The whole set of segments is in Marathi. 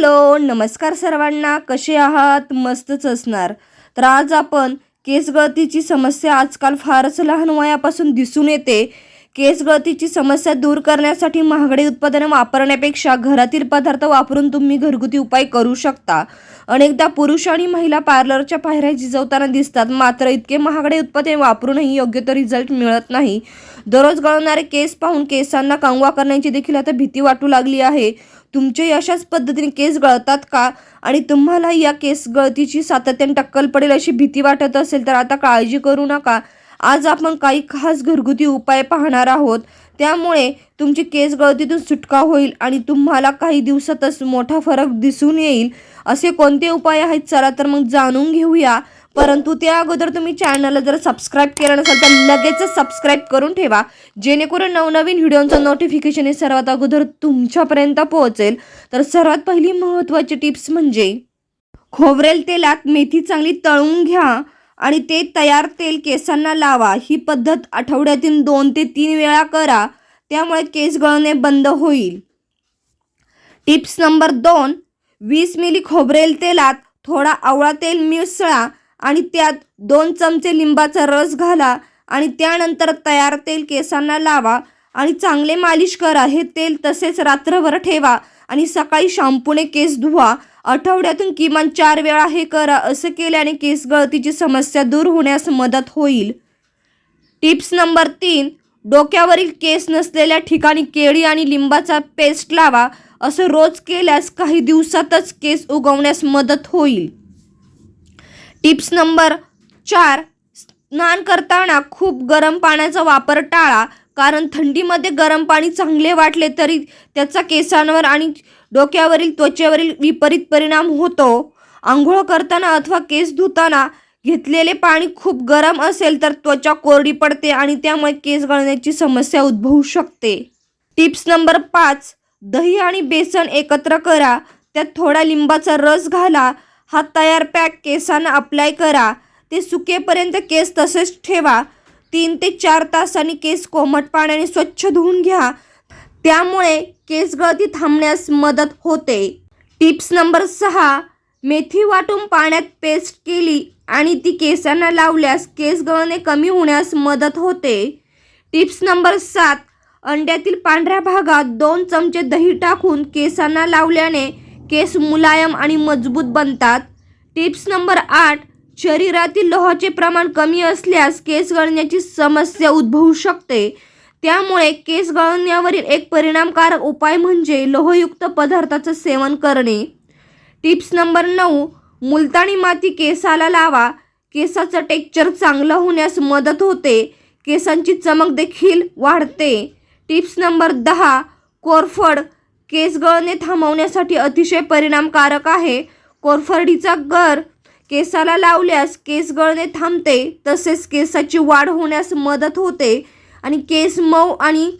हॅलो नमस्कार सर्वांना. कसे आहात? मस्तच असणार. तर आज आपण केस गळतीची समस्या आजकाल फारच लहान वयापासून दिसून येते. केस गळतीची समस्या दूर करण्यासाठी महागडी उत्पादने वापरण्यापेक्षा घरातील पदार्थ वापरून तुम्ही घरगुती उपाय करू शकता. अनेकदा पुरुष आणि महिला पार्लरच्या पायऱ्या झिजवताना दिसतात. मात्र इतके महागडे उत्पादने वापरूनही योग्य तो रिझल्ट मिळत नाही. दररोज गळणारे केस पाहून केसांना कंगवा करण्याची देखील आता भीती वाटू लागली आहे. तुमचे अशाच पद्धतीने केस गळतात का? आणि तुम्हाला या केस गळतीची सातत्याने टक्कल पडेल अशी भीती वाटत असेल तर आता काळजी करू नका. आज आपण काही खास घरगुती उपाय पाहणार आहोत. त्यामुळे तुमची केस गळतीतून सुटका होईल आणि तुम्हाला काही दिवसातच मोठा फरक दिसून येईल. असे कोणते उपाय आहेत? चला तर मग जाणून घेऊया. परंतु त्या अगोदर तुम्ही चॅनलला जर सबस्क्राईब केलं नसेल तर लगेचच सबस्क्राईब करून ठेवा. जेणेकरून नवनवीन व्हिडिओचं नोटिफिकेशन हे सर्वात अगोदर तुमच्यापर्यंत पोहोचेल. तर सर्वात पहिली महत्त्वाची टिप्स म्हणजे खोबरेल तेलात मेथी चांगली तळून घ्या आणि ते तयार तेल केसांना लावा. ही पद्धत आठवड्यातील दोन ते तीन वेळा करा. त्यामुळे केस गळणे बंद होईल. टिप्स नंबर दोन वीस मिली खोबरेल तेलात थोडा आवळा तेल मिसळा. आणि त्यात दोन चमचे लिंबाचा रस घाला आणि त्यानंतर तयार तेल केसांना लावा आणि चांगले मालिश करा. हे तेल तसेच रात्रभर ठेवा आणि सकाळी शॅम्पूने केस धुवा. आठवड्यातून किमान चार वेळा हे करा. असं केल्याने केस गळतीची समस्या दूर होण्यास मदत होईल. टिप्स नंबर तीन डोक्यावरील केस नसलेल्या ठिकाणी केळी आणि लिंबाचा पेस्ट लावा. असं रोज केल्यास काही दिवसातच केस उगवण्यास मदत होईल. टिप्स नंबर चार स्नान करताना खूप गरम पाण्याचा वापर टाळा कारण थंडीमध्ये गरम पाणी चांगले वाटले तरी त्याचा केसांवर आणि डोक्यावरील त्वचेवरील विपरीत परिणाम होतो. आंघोळ करताना अथवा केस धुताना घेतलेले पाणी खूप गरम असेल तर त्वचा कोरडी पडते आणि त्यामुळे केस गळण्याची समस्या उद्भवू शकते. टिप्स नंबर पाच दही आणि बेसन एकत्र करा. त्यात थोडा लिंबाचा रस घाला. हा तयार पॅक केसांना अप्लाय करा. ते सुकेपर्यंत केस तसेच ठेवा. तीन ते चार तासांनी केस कोमट पाण्याने स्वच्छ धुवून घ्या. त्यामुळे केस गळती थांबण्यास मदत होते. टिप्स नंबर सहा. मेथी वाटून पाण्यात पेस्ट केली आणि ती केसांना लावल्यास केस गळणे कमी होण्यास मदत होते. टिप्स नंबर सात. अंड्यातील पांढऱ्या भागात दोन चमचे दही टाकून केसांना लावल्याने केस मुलायम आणि मजबूत बनतात. टिप्स नंबर आठ शरीरातील लोहाचे प्रमाण कमी असल्यास केस गळण्याची समस्या उद्भवू शकते. त्यामुळे केस गळण्यावरील एक परिणामकारक उपाय म्हणजे लोहयुक्त पदार्थाचं सेवन करणे. टिप्स नंबर नऊ मुलतानी माती केसाला लावा. केसाचं टेक्चर चांगलं होण्यास मदत होते. केसांची चमक देखील वाढते. टिप्स नंबर दहा कोरफड केस गळणे थांबवण्यासाठी अतिशय परिणामकारक आहे. कोरफडीचा गर केसाला लावल्यास केस गळणे थांबते तसेच केसाची वाढ होण्यास मदत होते आणि केस मऊ आणि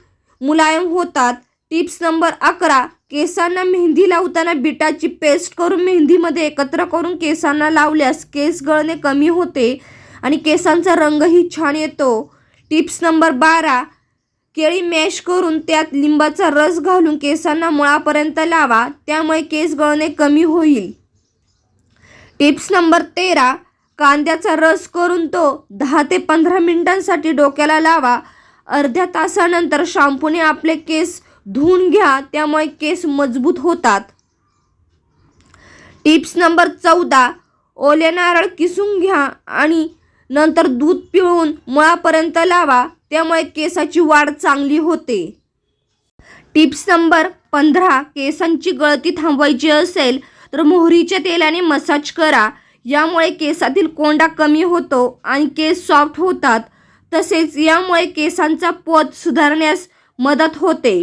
मुलायम होतात. टिप्स नंबर अकरा केसांना मेहंदी लावताना बिटाची पेस्ट करून मेहंदीमध्ये एकत्र करून केसांना लावल्यास केस गळणे कमी होते आणि केसांचा रंगही छान येतो. टिप्स नंबर बारा केळी मॅश करून त्यात लिंबाचा रस घालून केसांना मुळापर्यंत लावा. त्यामुळे केस गळणे कमी होईल. टिप्स नंबर तेरा. कांद्याचा रस करून तो दहा ते पंधरा मिनिटांसाठी डोक्याला लावा. अर्ध्या तासानंतर शॅम्पूने आपले केस धुवून घ्या. त्यामुळे केस मजबूत होतात. टिप्स नंबर चौदा. ओले नारळ किसून घ्या आणि नंतर दूध पिळून मुळापर्यंत लावा. त्यामुळे केसाची वाढ चांगली होते. टिप्स नंबर पंधरा केसांची गळती थांबवायची असेल तर मोहरीच्या तेलाने मसाज करा. यामुळे केसातील कोंडा कमी होतो आणि केस सॉफ्ट होतात. तसेच यामुळे केसांचा पोत सुधारण्यास मदत होते.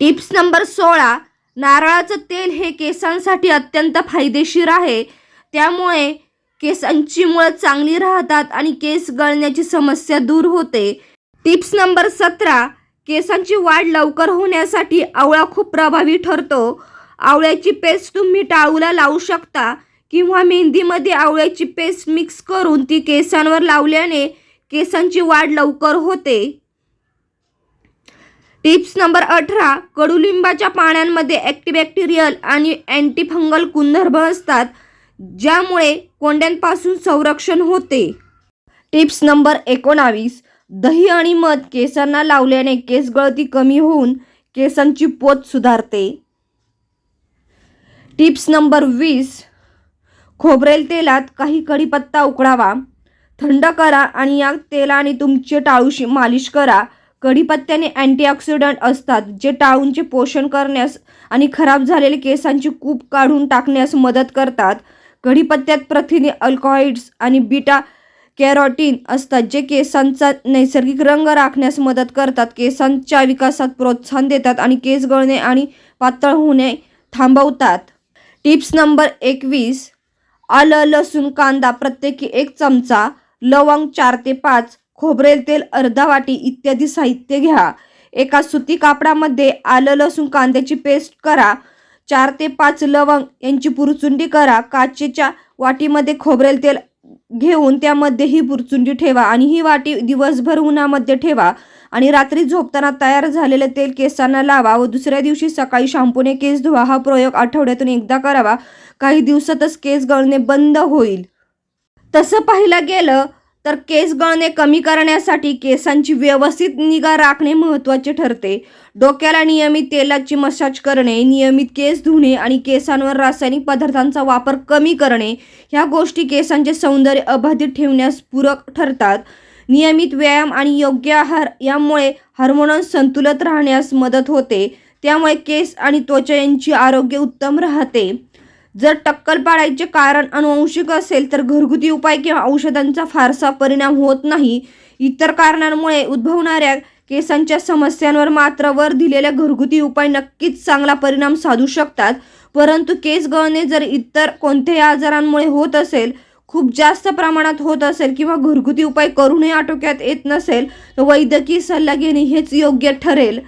टिप्स नंबर सोळा नारळाचं तेल हे केसांसाठी अत्यंत फायदेशीर आहे. त्यामुळे केसांची मुळं चांगली राहतात आणि केस गळण्याची समस्या दूर होते. टिप्स नंबर सतरा केसांची वाढ लवकर होण्यासाठी आवळा खूप प्रभावी ठरतो. आवळ्याची पेस्ट तुम्ही टाळूला लावू शकता किंवा मेहंदीमध्ये आवळ्याची पेस्ट मिक्स करून ती केसांवर लावल्याने केसांची वाढ लवकर होते. टिप्स नंबर अठरा कडुलिंबाच्या पाण्यामध्ये अँटीबॅक्टेरियल आणि अँटीफंगल गुणधर्म असतात. ज्यामुळे कोंड्यांपासून संरक्षण होते. टिप्स नंबर एकोणावीस. दही आणि मध केसांना लावल्याने केस गळती कमी होऊन केसांची पोत सुधारते. टिप्स नंबर वीस. खोबरेल तेलात काही कढीपत्ता उकळावा. थंड करा आणि या तेलाने तुमचे टाळूशी मालिश करा. कढीपत्त्याने अँटीऑक्सिडंट असतात जे टाळूंचे पोषण करण्यास आणि खराब झालेले केसांची कूप काढून टाकण्यास मदत करतात. कढीपत्त्यात प्रथिने अल्कॉइड्स आणि बीटा कॅरोटीन असतात जे केसांचा नैसर्गिक रंग राखण्यास मदत करतात. केसांच्या विकासात प्रोत्साहन देतात आणि केस गळणे आणि पातळ होणे थांबवतात. टिप्स नंबर एकवीस आलं लसूण कांदा प्रत्येकी एक चमचा लवंग चार ते पाच खोबरेल तेल अर्धा वाटी इत्यादी साहित्य घ्या. एका सुती कापडामध्ये आलं लसूण कांद्याची पेस्ट करा. चार ते पाच लवंग यांची पुरचुंडी करा. काचेच्या वाटीमध्ये खोबरेल तेल घेऊन त्यामध्ये ही पुरचुंडी ठेवा आणि ही वाटी दिवसभर उन्हामध्ये ठेवा आणि रात्री झोपताना तयार झालेले तेल केसांना लावा व दुसऱ्या दिवशी सकाळी शॅम्पूने केस धुवा. हा प्रयोग आठवड्यातून एकदा करावा. काही दिवसातच केस गळणे बंद होईल. तसं पाहिलं गेलं तर केस गळणे कमी करण्यासाठी केसांची व्यवस्थित निगा राखणे महत्त्वाचे ठरते. डोक्याला नियमित तेलाची मसाज करणे नियमित केस धुणे आणि केसांवर रासायनिक पदार्थांचा वापर कमी करणे ह्या गोष्टी केसांचे सौंदर्य अबाधित ठेवण्यास पूरक ठरतात. नियमित व्यायाम आणि योग्य आहार यामुळे हार्मोन संतुलित राहण्यास मदत होते. त्यामुळे केस आणि त्वचा यांची आरोग्य उत्तम राहते. जर टक्कल पाडायचे कारण अनुवंशिक असेल तर घरगुती उपाय किंवा औषधांचा फारसा परिणाम होत नाही. इतर कारणांमुळे उद्भवणाऱ्या केसांच्या समस्यांवर मात्र वर दिलेल्या घरगुती उपाय नक्कीच चांगला परिणाम साधू शकतात. परंतु केस गळणे जर इतर कोणत्याही आजारांमुळे होत असेल खूप जास्त प्रमाणात होत असेल किंवा घरगुती उपाय करूनही आटोक्यात येत नसेल तर वैद्यकीय सल्ला घेणे हेच योग्य ठरेल.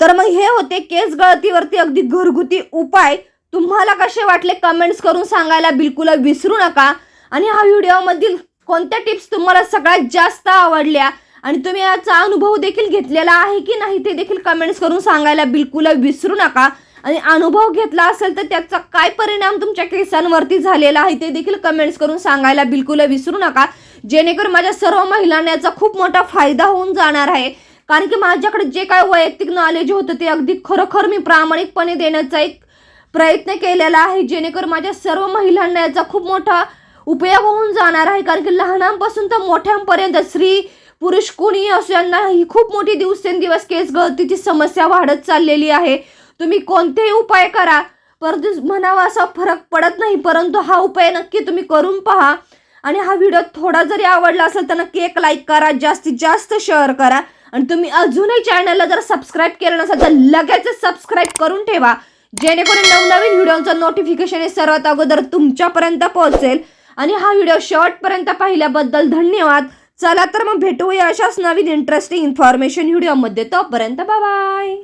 तर मग हे होते केस गळतीवरती अगदी घरगुती उपाय. तुम्हाला कसे वाटले कमेंट्स करून सांगायला बिलकुल विसरू नका. आणि हा व्हिडिओमधील कोणत्या टिप्स तुम्हाला सगळ्यात जास्त आवडल्या? आणि तुम्ही याचा अनुभव देखील घेतलेला आहे की नाही ते देखील कमेंट्स करून सांगायला बिलकुल विसरू नका. आणि अनुभव घेतला असेल तर त्याचा काय परिणाम तुमच्या केसांवरती झालेला आहे ते देखील कमेंट्स करून सांगायला बिलकुल विसरू नका. जेणेकरून माझ्या सर्व महिलांना याचा खूप मोठा फायदा होऊन जाणार आहे. कारण की माझ्याकडे जे काय वैयक्तिक नॉलेज होतं ते अगदी खरोखर मी प्रामाणिकपणे देण्याचा एक प्रयत्न केलेला आहे जेणेकरून माझ्या सर्व महिलांना याचा खूप मोठा उपयोग होऊन जाणार आहे. कारण की लहानांपासून तर मोठ्यांपर्यंत स्त्री पुरुष कोणी असो यांना ही खूप मोठी दिवसेंदिवस केस गळतीची समस्या वाढत चाललेली आहे. तुम्ही कोणतेही उपाय करा. परंतु म्हणावा असा फरक पडत नाही परंतु हा उपाय नक्की तुम्ही करून पहा. आणि हा व्हिडिओ थोडा जरी आवडला असेल तर नक्की एक लाईक करा जास्तीत जास्त शेअर करा. आणि तुम्ही अजूनही चॅनलला जर सबस्क्राईब केलं नसेल तर लगेच सबस्क्राईब करून ठेवा. जेणेकरून नवनवीन व्हिडिओचं नोटिफिकेशन हे सर्वात अगोदर तुमच्यापर्यंत पोहोचेल. आणि हा व्हिडिओ शॉर्टपर्यंत पाहिल्याबद्दल धन्यवाद. चला तर मग भेटूया अशाच नवीन इंटरेस्टिंग इन्फॉर्मेशन व्हिडिओमध्ये. तोपर्यंत बाय